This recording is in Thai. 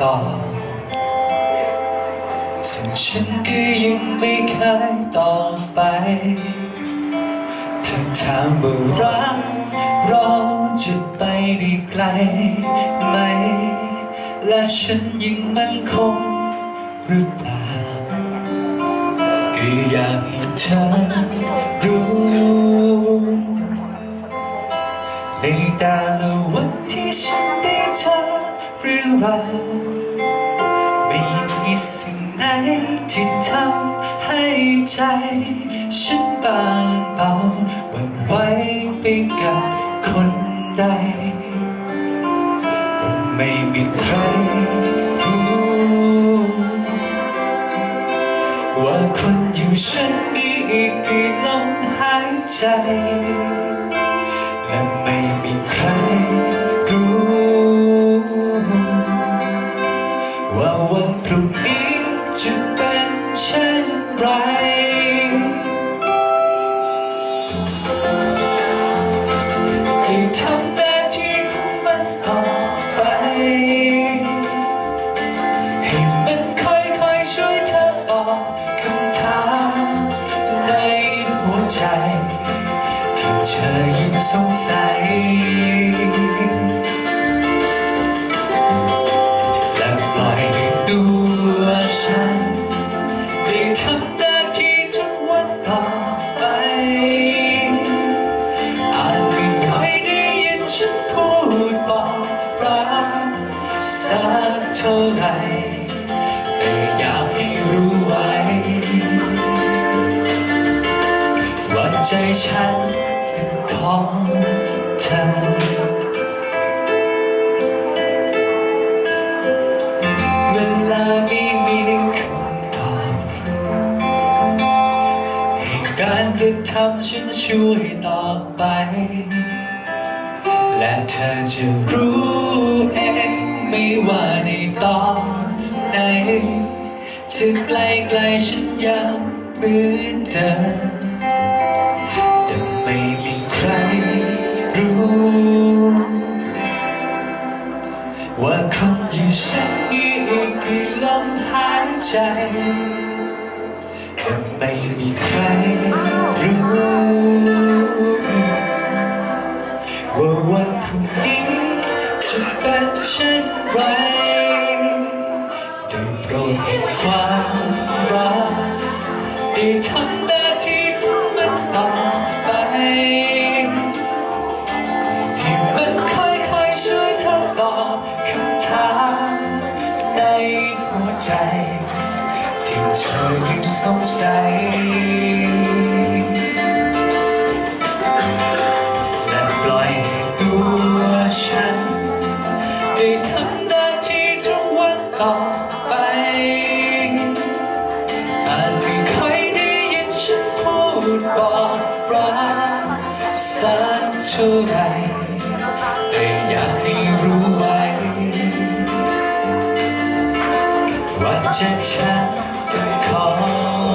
ต่อซึ่งฉันก็ยังไม่เคยต่อไปเธอถามว่ารักเราจะไปได้ไกลไหม และฉันยังมั่นคงหรือเปล่าก็อยากให้เธอรู้ในแต่ละวันที่ฉันได้เจอ รื่องราวไม่มีสิ่งไหนที่ทำให้ใจฉันบางเบาหวั่นไหวไปกับคนใดไม่มีใครรู้ว่าคนอยู่ฉันมีอีกกี่ลมหายใจ และไม่มีใคร รุ่งนี้จะเป็นเช่นไรให้ทำหน้าที่ของมันต่อไป ให้มันค่อยๆช่วยเธอตอบคำถามในหัวใจ ที่เธอยังสงสัย สักเท่าไหร่แต่อยากให้รู้ไว้ ว่าใจฉันเป็นของเธอเวลานี้มีคำตอบให้การกระทำฉันช่วยต่อไป และเธอจะรู้เอง ว่าในตอนไหนจะไกลไกลฉันยังเหมือนเดิมแต่ไม่มีใครรู้ ว่าคนอยู่ฉันนี้อีกกี่ลมหายใจแต่ไม่มีใครรู้ ว่าวันพรุ่งนี้ จะเป็นเช่นไรได้โปรดให้ความรักได้ทำหน้าที่ของมันต่อไป ให้มันค่อยๆช่วยเธอตอบคำถามในหัวใจ ที่เธอยังสงสัย ได้ทำหน้าที่ทุกวันต่อไป อาจไม่ค่อยได้ยินฉันพูดบอกรักสักเท่าไหรแต่อยากให้รู้ไว้ ว่าใจฉันขอ